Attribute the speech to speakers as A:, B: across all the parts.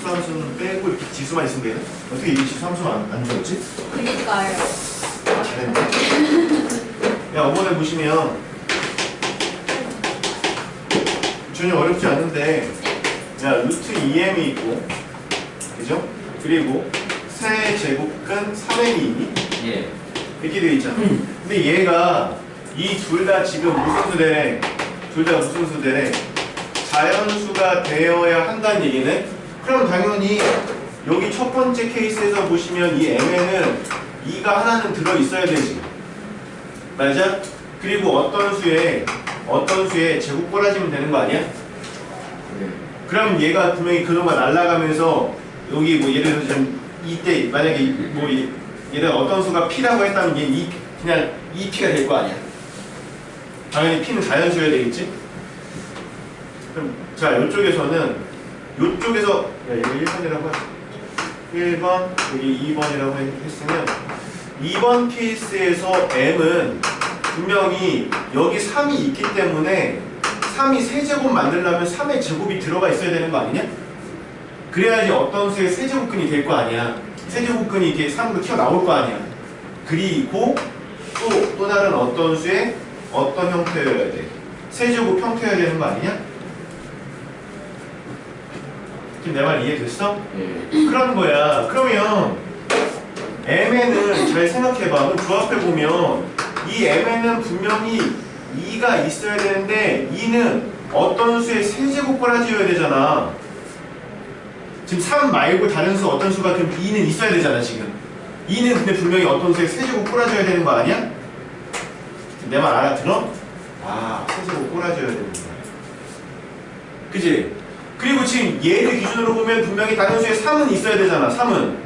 A: 지수함수는 빼고 이렇게 지수만 있으면 되네? 어떻게 이게 지수함수는 안, 안 적었지?
B: 그니까요.
A: 잘했네. 야, 어번에 보시면 전혀 어렵지 않은데 야, 루트 2m이 있고 그죠? 그리고 세 제곱근 3m이 있니?
C: 예.
A: 이렇게 되어 있잖아. 근데 얘가 이 둘 다 지금 무슨 수대래? 둘 다 무슨 수대래? 자연수가 되어야 한다는 얘기는? 그럼 당연히 여기 첫 번째 케이스에서 보시면 이 m에는 2가 하나는 들어 있어야 되지. 맞아? 그리고 어떤 수에 어떤 수에 제곱 꼬라지면 되는 거 아니야?
C: 네.
A: 그럼 얘가 분명히 그동안 날아가면서 여기 뭐 예를 들어서 좀 이때 만약에 뭐 들어 어떤 수가 P라고 했다면 얘 이, 그냥 2P가 될 거 아니야. 당연히 P는 자연수여야 되겠지? 그럼 자 이쪽에서는 이쪽에서 야 이거 1번이라고 하자. 1번 여기 2번이라고 했으면 2번 케이스에서 M은 분명히 여기 3이 있기 때문에 3이 세제곱 만들려면 3의 제곱이 들어가 있어야 되는 거 아니냐? 그래야지 어떤 수의 세제곱근이 될 거 아니야. 세제곱근이 이렇게 3으로 튀어나올 거 아니야. 그리고 또, 또 다른 어떤 수의 어떤 형태여야 돼. 세제곱 형태여야 되는 거 아니냐? 지금 내 말 이해됐어?
C: 예.
A: 그런 거야. 그러면 M에는 잘 생각해봐. 그럼 조합해 보면 이 M에는 분명히 2가 있어야 되는데 2는 어떤 수의 세제곱 꼬라지어야 되잖아. 지금 3 말고 다른 수 어떤 수가 그럼 2는 있어야 되잖아 지금. 2는 근데 분명히 어떤 수의 세제곱 꼬라져야 되는 거 아니야? 내 말 알아들어? 아 세제곱 꼬라져야 되는 거야. 그지? 그리고 지금 얘를 기준으로 보면 분명히 다른 수에 3은 있어야 되잖아 3은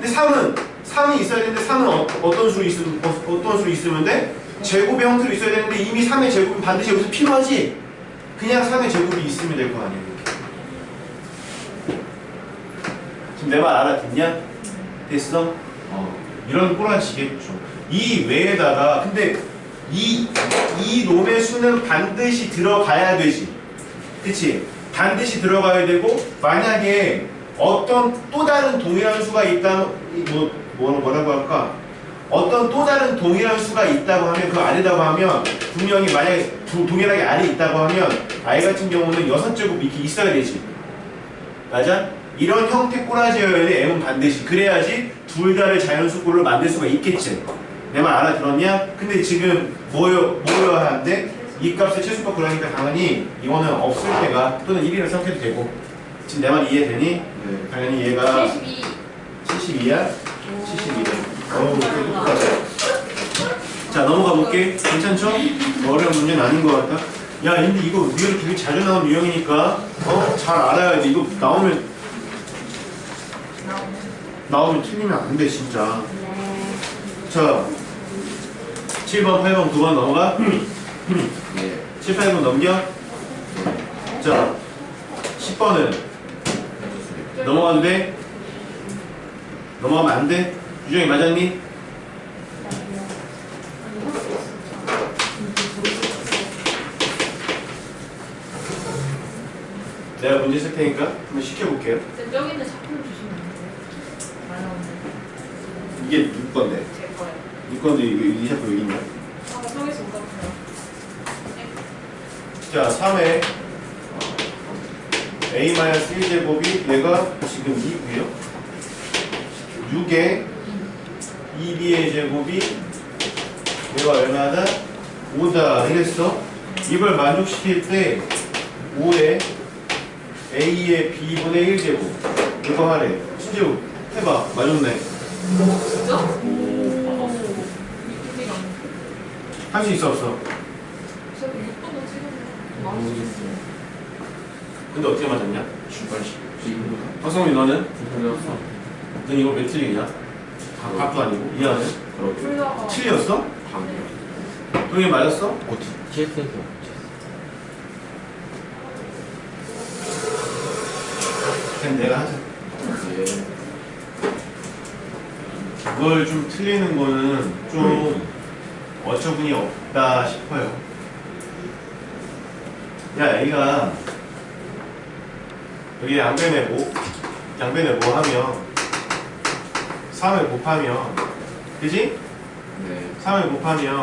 A: 근데 3은 3이 있어야 되는데 3은 어, 어떤 수로 있으면 어, 어떤 수로 있으면 돼? 제곱의 형태로 있어야 되는데 이미 3의 제곱은 반드시 여기서 필요하지 그냥 3의 제곱이 있으면 될 거 아니야. 지금 내 말 알아듣냐? 됐어? 어, 이런 꼬라지겠죠 이 외에다가 근데 이, 이 놈의 수는 반드시 들어가야 되지 그치? 반드시 들어가야 되고 만약에 어떤 또 다른 동일한 수가 있다 뭐, 뭐 뭐라고 할까 어떤 또 다른 동일한 수가 있다고 하면 그 아래다고 하면 분명히 만약에 두- 동일하게 아래 있다고 하면 아이 같은 경우는 여섯 제곱 이렇게 있어야 되지 맞아? 이런 형태 꼬라지여야 돼 M은 반드시 그래야지 둘 다를 자연수꼴로 만들 수가 있겠지 내 말 알아들었냐? 근데 지금 뭐여, 뭐여야 하는데 이 값을 최소값 그러니까 당연히 이거는 없을 때가 또는 1이라고 생각해도 되고 지금 내 말 이해되니?
C: 네.
A: 당연히 얘가
B: 72.
A: 72야? 72래 어우 똑같아 자 넘어가 볼게 괜찮죠? 뭐 어려운 문제는 아닌 것 같다 야 근데 이거 리얼 되게 자주 나오는 유형이니까 어? 잘 알아야 돼 이거 나오면 나오면 틀리면 안 돼 진짜 자 7번 8번 9번 넘어가
C: 예.
A: 7, 8번 넘겨 자 10번은 넘어가도 돼? 넘어가면 안 돼? 유정이 맞았니? 내가 문제 쓸 테니까 한번 시켜볼게요
B: 여기 있는 작품 주시면 안 돼요?
A: 이게 누구 건데?
B: 제 거예요.
A: 누구 건데 이거 이 작품 여기 있냐?
B: 아까 저기서 못 봤어요.
A: 자 3회. A-1제곱이 얘가 지금 2고요? 6에 2b의 제곱이 얘가 얼마다? 5다. 이랬어? 이걸 만족시킬 때 5에 a의 b분의 1제곱. 이거 하래 신재우 해봐. 맞았네.
B: 진짜?
A: 할 수 있어 없어?
B: 제가 6번도 찍었네.
C: 모르겠어요.
A: 근데 어떻게 맞았냐?
C: 주관식.
A: 박성민 너는?
C: 그래서
A: 넌 이거 몇 틀리냐? 각도 아니고?
C: 그렇게
B: 풀다가.
A: 7이었어?
C: 방금
A: 동이 맞았어?
C: 어떻게 TS에서
A: 그냥 내가 하자.
C: 예.
A: 그걸 좀 틀리는 거는 좀 어처구니 없다 싶어요. 야, A가 여기 안 빼내고 양변에 뭐 하면 3을 곱하면 그지?
C: 네.
A: 3을 곱하면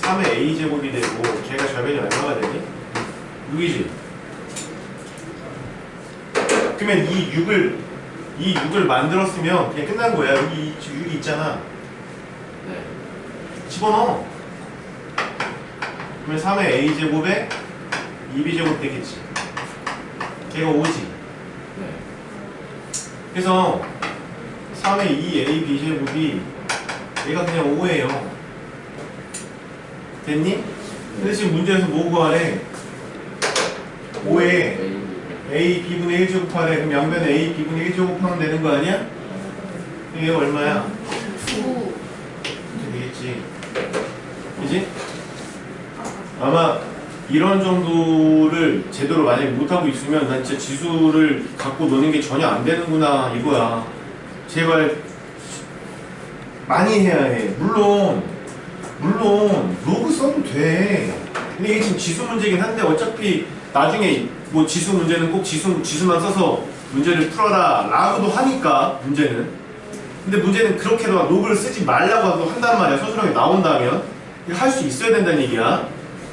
A: 3의 a제곱이 되고 걔가 절변이 얼마가 되니? 6이지 그러면 이 6을 이 6을 만들었으면 그냥 끝난 거야 여기 6이 있잖아
C: 네.
A: 집어넣어 그러면 3의 a제곱에 2b제곱 되겠지 걔가 5지
C: 네.
A: 그래서 3의 2ab 제곱이 얘가 그냥 5예요. 됐니? 근데 지금 문제에서 뭐 구하래? 5에
C: A.
A: b분의 1 제곱하래. 그럼 양변에 a b분의 1 제곱하면 되는 거 아니야? 이게 얼마야?
B: 9.
A: 이렇게 되겠지. 그지? 아마 이런 정도를 제대로 만약에 못하고 있으면 난 진짜 지수를 갖고 노는 게 전혀 안 되는구나 이거야. 제발 많이 해야 해. 물론 물론 로그 써도 돼. 근데 이게 지금 지수 문제긴 한데 어차피 나중에 뭐 지수 문제는 꼭 지수 지수만 써서 문제를 풀어라 라고도 하니까 문제는. 근데 문제는 그렇게도 로그를 쓰지 말라고 한단 말이야. 서술형이 나온다면 할 수 있어야 된다는 얘기야.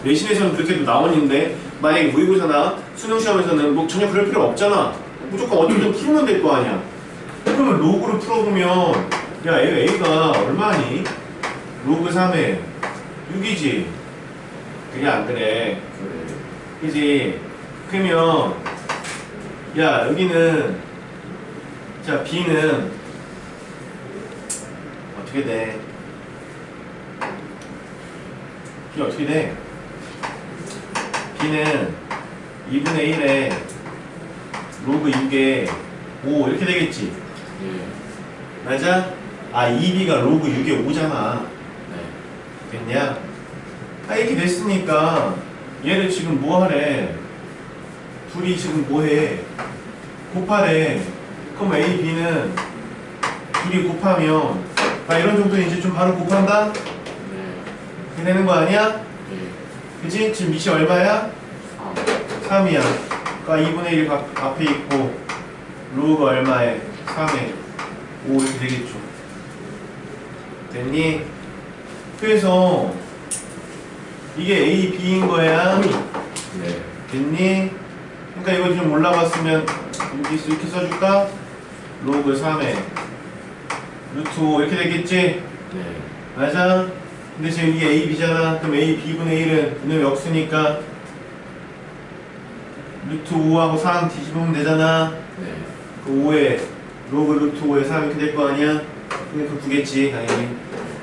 A: 내신에서는 그렇게도 나오는데 만약에 모의고사나 수능 시험에서는 뭐 전혀 그럴 필요 없잖아. 무조건 어떻게든 풀면 될 거 아니야. 그러면 로그를 풀어보면 야얘 A가 얼마니? 로그 3에 6이지. 그게 안. 그래. 그지? 그러면 야 여기는 자 B는 어떻게 돼? B 어떻게 돼? B는 2분의 1에 로그 6에 5 이렇게 되겠지?
C: 예.
A: 맞아? 아 2B가 로그 6에 5잖아
C: 네.
A: 됐냐? 아 이렇게 됐으니까 얘를 지금 뭐 하래? 둘이 지금 뭐해? 곱하래. 그럼 A, B는 둘이 곱하면 아 이런 정도는 이제 좀 바로 곱한다?
C: 네.
A: 되는 거 아니야?
C: 예.
A: 그치? 지금 밑이 얼마야?
C: 3.
A: 3이야. 그러니까 2분의 1 앞에 있고 로우가 얼마에? 3에 5 이렇게 되겠죠. 됐니? 그래서 이게 A, B인 거야.
C: 네.
A: 됐니? 그러니까 이거 좀 올라갔으면 여기 이렇게 써줄까? 로그 3에 루트 5 이렇게 되겠지?
C: 네.
A: 맞아? 근데 지금 이게 A, B잖아. 그럼 A, B분의 1은 이놈 역수니까 루트 5하고 3 뒤집으면 되잖아.
C: 네.
A: 그 5에 로그 루트 5에 3 이렇게 될 거 아니야? 그 9겠지 당연히.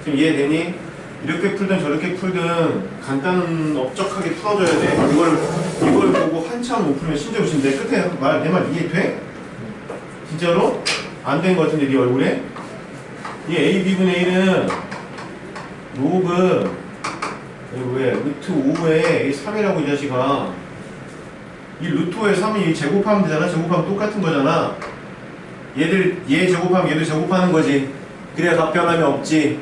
A: 지금 이해되니? 이렇게 풀든 저렇게 풀든 간단 업적하게 풀어줘야 돼. 이걸 이걸 보고 한참 못 풀면 심지어 지금 내 끝에 말내 말 이해 돼? 진짜로? 안 된 거 같은데 네 얼굴에? 이 A B분의 1은 로그 여기 왜? 루트 5에 3이라고 이 자식아. 이 루트 5에 3이 제곱하면 되잖아. 제곱하면 똑같은 거잖아. 얘들 얘 제곱하면 얘도 제곱하는 거지. 그래야 답변함이 없지.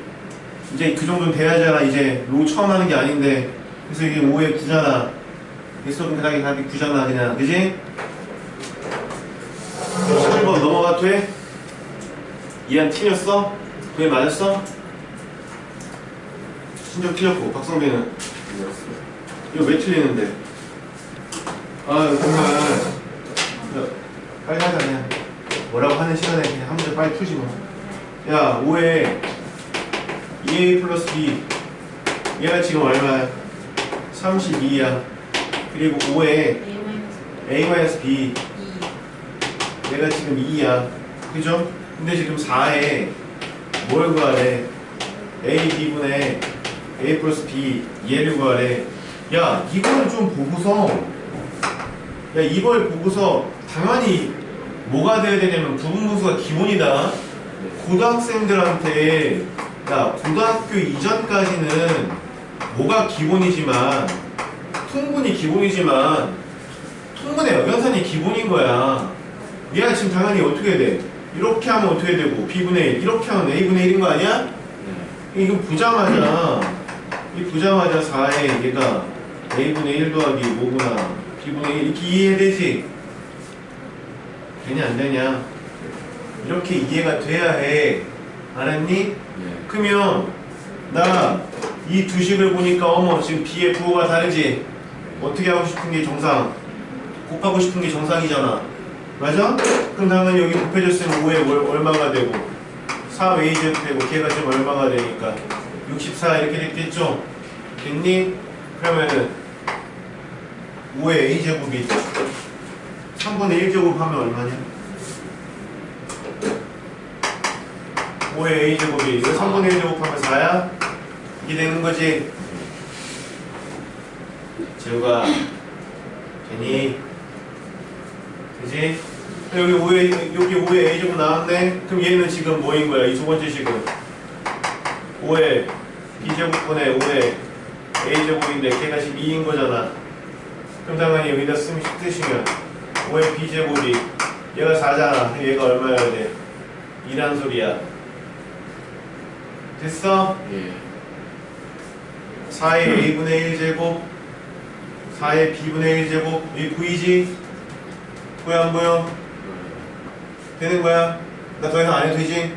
A: 이제 그 정도는 돼야잖아. 이제 로우 처음 하는 게 아닌데. 그래서 이게 5에 9잖아. 그래서 그럼 그다음에 답이 9잖아 그냥. 그지? 11번 넘어가도 돼? 이한 틀렸어? 그게 맞았어? 신정 틀렸고 박성빈은 이거 왜 틀리는데? 아 정말 야, 빨리 하자 그냥 뭐라고 하는 시간에 그냥 한 문제 빨리 풀지 뭐야 5에 2a 플러스 b 얘가 지금 얼마야? 32야 그리고 5에
B: A 마이너스
A: b
B: 2.
A: 얘가 지금 2야 그죠? 근데 지금 4에 뭘 구하래? a b분의 a 플러스 b 얘를 구하래 야 이거를 좀 보고서 야 이걸 보고서 당연히 뭐가 돼야 되냐면 부분분수가 기본이다 고등학생들한테 야 고등학교 이전까지는 뭐가 기본이지만 통분이 기본이지만 통분의 여변산이 기본인 거야 얘가 지금 당연히 어떻게 돼? 이렇게 하면 어떻게 되고 b분의 1 이렇게 하면 a분의 1인 거 아니야?
C: 네.
A: 이거 보자마자 이 보자마자 4에 얘가 a분의 1 더하기 5구나 b분의 1 이렇게 이해되지? 되냐 안 되냐? 이렇게 이해가 돼야 해 알았니?
C: 네.
A: 그러면 나 이 두 식을 보니까 어머 지금 b의 부호가 다르지 어떻게 하고 싶은 게 정상 곱하고 싶은 게 정상이잖아 맞아? 그럼 당연히 여기 곱해졌으면 5에 얼마가 되고 4a제곱 되고 걔가 지금 얼마가 되니까 64 이렇게 됐겠죠? 됐니? 그러면은 5의 a제곱이 3분의 1제곱 하면 얼마냐? 5의 a제곱이 이거 3분의 1제곱 하면 4야? 이게 되는 거지? 재우가 되니? 그지? 여기 5의 여기 5의 a제곱 나왔네? 그럼 얘는 지금 뭐인 거야? 이 두 번째 식은 5의 b제곱분의 5의 a제곱인데 걔가 지금 2인 거잖아 그럼 당연히 여기다 쓰면 쓰시면 5의 b제곱이 얘가 4잖아 얘가 얼마여야 돼? 2란 소리야 됐어?
C: 예.
A: 4의 a분의 1제곱 4의 b분의 1제곱 이 9이지? 보여 안 보여? 되는 거야? 나 더 이상 안 해도 되지?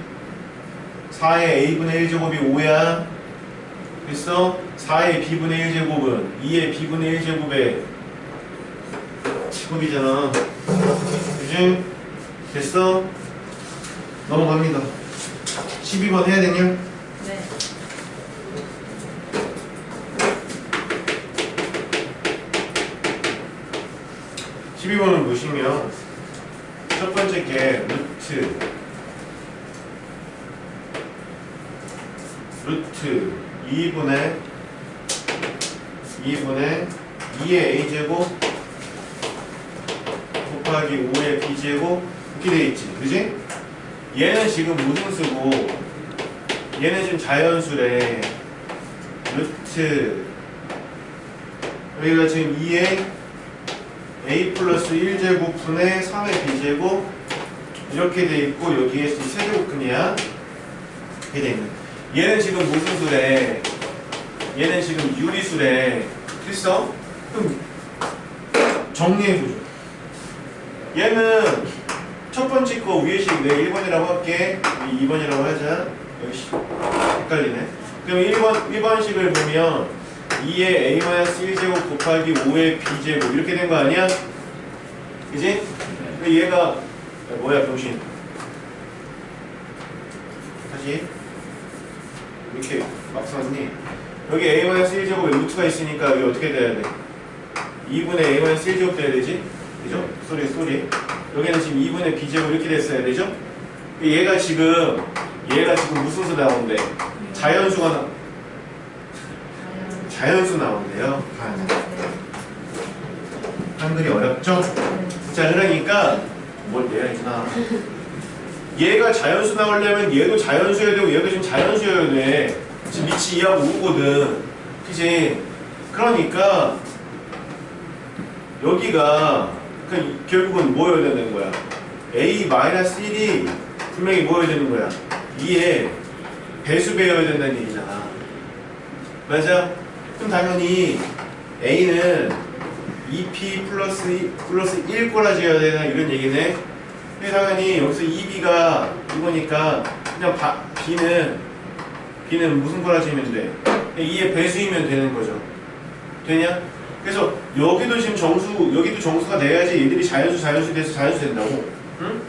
A: 4의 a분의 1제곱이 5야 됐어? 4의 b분의 1제곱은 2의 b분의 1제곱의 제곱이잖아 그지? 됐어? 넘어갑니다 12번 해야 되냐?
B: 네.
A: 12번을 보시면 첫 번째 게 루트 루트 2분의 2분의 2의 a제곱 곱하기 5의 b제곱 이렇게 돼 있지 그지? 얘는 지금 무슨 수고? 얘는 지금 자연수래. 루트. 여기가 지금 2의 a 플러스 1제곱분의 3의 b제곱 이렇게 돼 있고 여기에 이 세제곱근이야. 이렇게 돼 있는 얘는 지금 무슨 수래? 얘는 지금 유리수래. 됐어? 그럼 정리해보죠. 얘는 첫 번째 거 위에식 내 1번이라고 할게? 2번이라고 하자. 여기 헷갈리네. 그럼 1번, 1번식을 보면 2의 a-1제곱 곱하기 5의 b제곱 이렇게 된 거 아니야? 그지? 얘가 야, 뭐야 병신? 다시 이렇게 막 썼니? 여기 a-1제곱에 루트가 있으니까 여기 어떻게 돼야 돼? 2분의 a-1제곱 돼야 되지? 그죠? 소리 소리 여기는 지금 2분의 b제곱 이렇게 됐어야 되죠? 얘가 지금 얘가 지금 무슨 수 나온대? 자연수가 나 자연수 나온대요. 한글이 어렵죠? 자 그러니까 뭘 내야 있나? 얘가 자연수 나오려면 얘도 자연수여야 되고 얘도 지금 자연수여야 돼. 지금 밑이 2하고 5거든. 그지? 그러니까 여기가 그 결국은 뭐여야 되는 거야? a-1이 분명히 뭐여야 되는 거야? 2에 배수 배워야 된다는 얘기잖아. 맞아? 그럼 당연히 A는 2P 플러스 1, 플러스 1 꼬라지어야 되나 이런 얘기네. 당연히 여기서 2B가 이거니까 그냥 바, B는 B는 무슨 꼬라지면 돼? 2의 배수이면 되는 거죠. 되냐? 그래서 여기도 지금 정수, 여기도 정수가 돼야지 얘들이 자연수, 자연수 돼서 자연수 된다고. 응?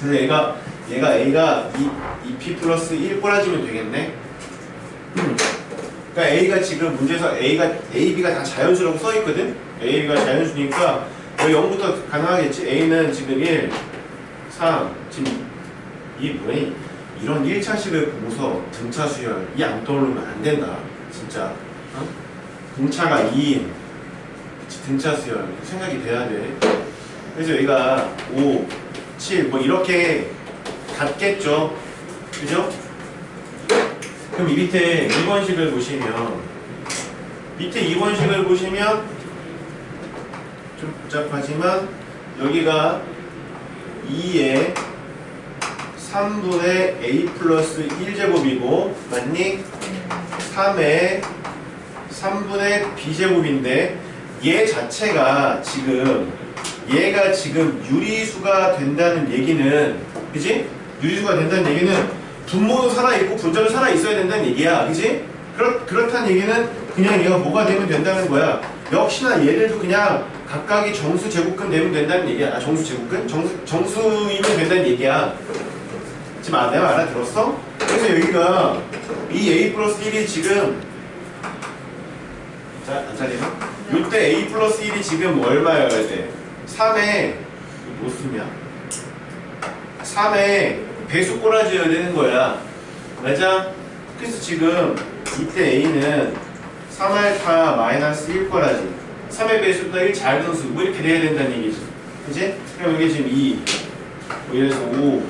A: 그래서 얘가 얘가 A가 2, 2P 플러스 1 꼬라지면 되겠네. 그러니까 A가 지금 문제에서 A가 A, B가 다 자연수라고 써 있거든. A, B가 자연수니까 0부터 가능하겠지. A는 지금 1, 3, 지금 이 뭐니? 이런 1차식을 보고서 등차 수열이 안 떠오르면 안 된다. 진짜. 어? 공차가 2인 등차 수열 생각이 돼야 돼. 그래서 여기가 5, 7 뭐 이렇게 같겠죠. 그죠? 그럼 이 밑에 2번식을 보시면 밑에 2번식을 보시면 좀 복잡하지만 여기가 2의 3분의 a 플러스 1제곱이고 맞니? 3의 3분의 b제곱인데 얘 자체가 지금 얘가 지금 유리수가 된다는 얘기는 그지? 유리수가 된다는 얘기는 분모도 살아있고 분자도 살아있어야 된다는 얘기야 그지? 그렇, 그렇다는 얘기는 그냥 얘가 뭐가 되면 된다는 거야 역시나 얘들도 그냥 각각이 정수 제곱근 되면 된다는 얘기야 아 정수 제곱근? 정수, 정수이면 된다는 얘기야 지금 아, 내가 알아들었어? 그래서 여기가 이 a 플러스 1이 지금 자, 안 잘리나? 이때 a 플러스 1이 지금 얼마여야 돼? 3에 뭐 쓰냐? 3에 배수 꼬라지여야 되는 거야 맞아? 그래서 지금 이때 a는 3알파 마이너스 1 꼬라지 3의 배수가 1 작은 수 뭐 이렇게 돼야 된다는 얘기지 그치? 그럼 이게 지금 2 뭐 이래서 5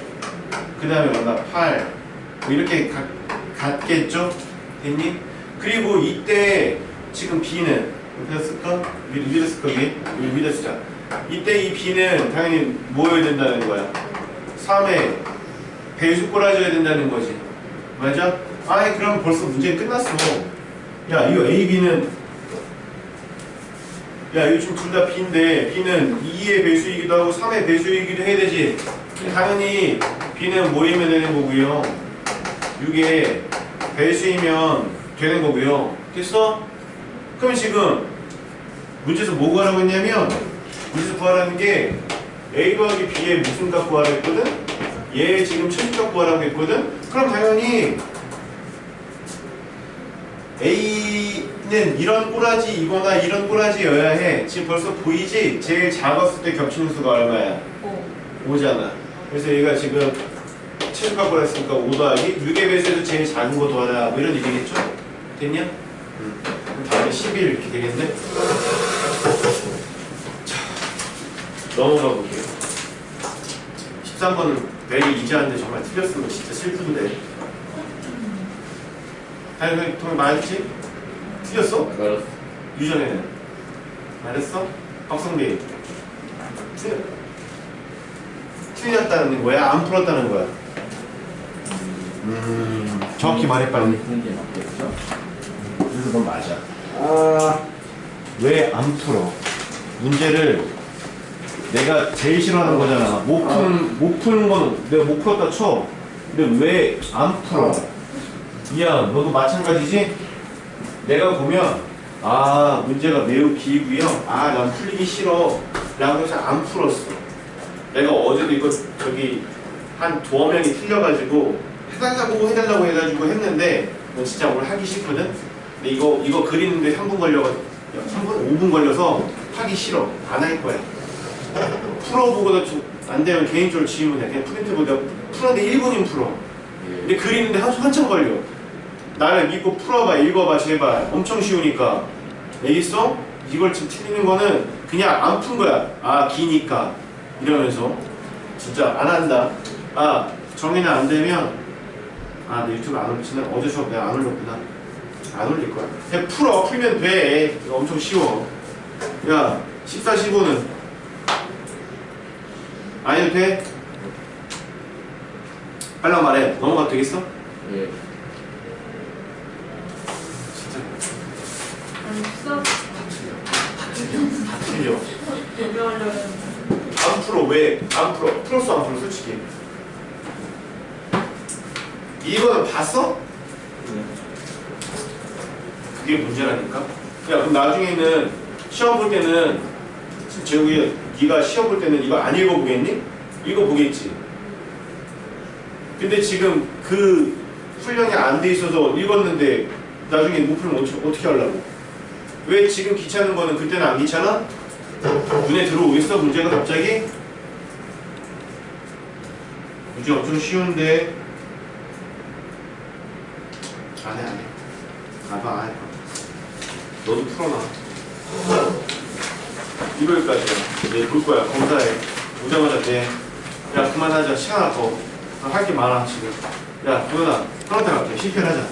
A: 그 다음에 뭐나 8뭐 이렇게 가, 같겠죠? 됐니? 그리고 이때 지금 B는 여기다 쓸까? 위- 위로 쓸까 위에? 위로 쓰자 이때 이 B는 당연히 뭐여야 된다는 거야 3에 배수 꼬라져야 된다는 거지 맞아? 아이 그럼 벌써 문제 끝났어 야 이거 A, B는 야 지금 둘다 B인데 B는 2의 배수이기도 하고 3의 배수이기도 해야 되지 당연히 B는 뭐이면 되는 거고요 6의 배수이면 되는 거고요 됐어? 그럼 지금 문제에서 뭐 구하라고 했냐면 문제에서 구하라는 게 A 더하기 B의 무슨 값 구하라고 했거든? 얘 지금 최소값 구하라고 했거든? 그럼 당연히 A 는 이런 꼬라지이거나 이런 꼬라지여야 해 지금 벌써 보이지? 제일 작았을 때 겹치는 수가 얼마야?
B: 오.
A: 5잖아 그래서 얘가 지금 최소값 구했으니까 5 더하기 6의 배수에서 제일 작은 거 더하다 뭐 이런 얘기겠죠? 됐냐? 음. 그럼 다음에 11 이렇게 되겠네? 자, 넘어가 볼게요 13번은 매일 이제하는데 정말 틀렸으면 진짜 슬픈데 다행히 동이 맞았지? 틀렸어?
C: 알았어.
A: 유전에는 말했어? 박성빈 틀 틀렸다는 거야? 안 풀었다는 거야? 음 정확히 말해 빨리
C: 푸는 게 맞겠죠?
A: 그래서 넌 맞아 왜 안 풀어? 문제를 내가 제일 싫어하는 거잖아 못 푸는, 못 푸는 건 내가 못 풀었다 쳐 근데 왜 안 풀어? 이야 너도 마찬가지지? 내가 보면 아 문제가 매우 기고요. 아 난 풀리기 싫어. 라고 해서 안 풀었어. 내가 어제도 이거 저기 한 두어 명이 틀려가지고 해달라고 해달라고 해가지고 했는데 너 진짜 오늘 하기 싫거든? 근데 이거 이거 그리는데 3분 걸려가 3분 5분 걸려서 하기 싫어. 안 할 거야. 풀어보고도 좀안 되면 개인적으로 지우면 돼 그냥 프린트 보다 풀었는데 1분이면 풀어.
C: 예.
A: 근데 그리는데 한, 한참 걸려. 나를 믿고 풀어봐, 읽어봐, 제발. 엄청 쉬우니까. 알겠어? 이걸 지금 틀리는 거는 그냥 안 푼 거야. 아, 기니까. 이러면서. 진짜 안 한다. 아, 정리는 안 되면, 아, 내 유튜브 안 올리지는 어제 수업 내가 안 올렸구나. 안 올릴 거야. 그냥 풀어. 풀면 돼. 엄청 쉬워. 야, 14, 15는 안 해도 돼? 빨리 말해. 넘어가도 되겠어?
C: 예.
A: 진짜
B: 아니, 수업
A: 다 틀려. 안 풀어 왜? 안 풀어. 풀었어 안 풀어 솔직히. 이거는 봤어? 그게 문제라니까. 야 그럼 나중에는 시험 볼 때는 재욱이 네가 시험 볼 때는 이거 안 읽어보겠니? 읽어보겠지. 근데 지금 그 훈련이 안 돼 있어서 읽었는데 나중에 못 풀면 어떻게 하려고? 왜 지금 귀찮은 거는 그때는 안 귀찮아? 눈에 들어오겠어? 문제가 갑자기? 문제 엄청 쉬운데. 안해 안해 가봐 안해 너도 풀어놔. 일요일까지야 내일 볼 거야 검사해 오자마자 돼야 그만하자. 시간 아까워. 할게 많아 지금. 야 도현아 프런트 갈게. 실패하자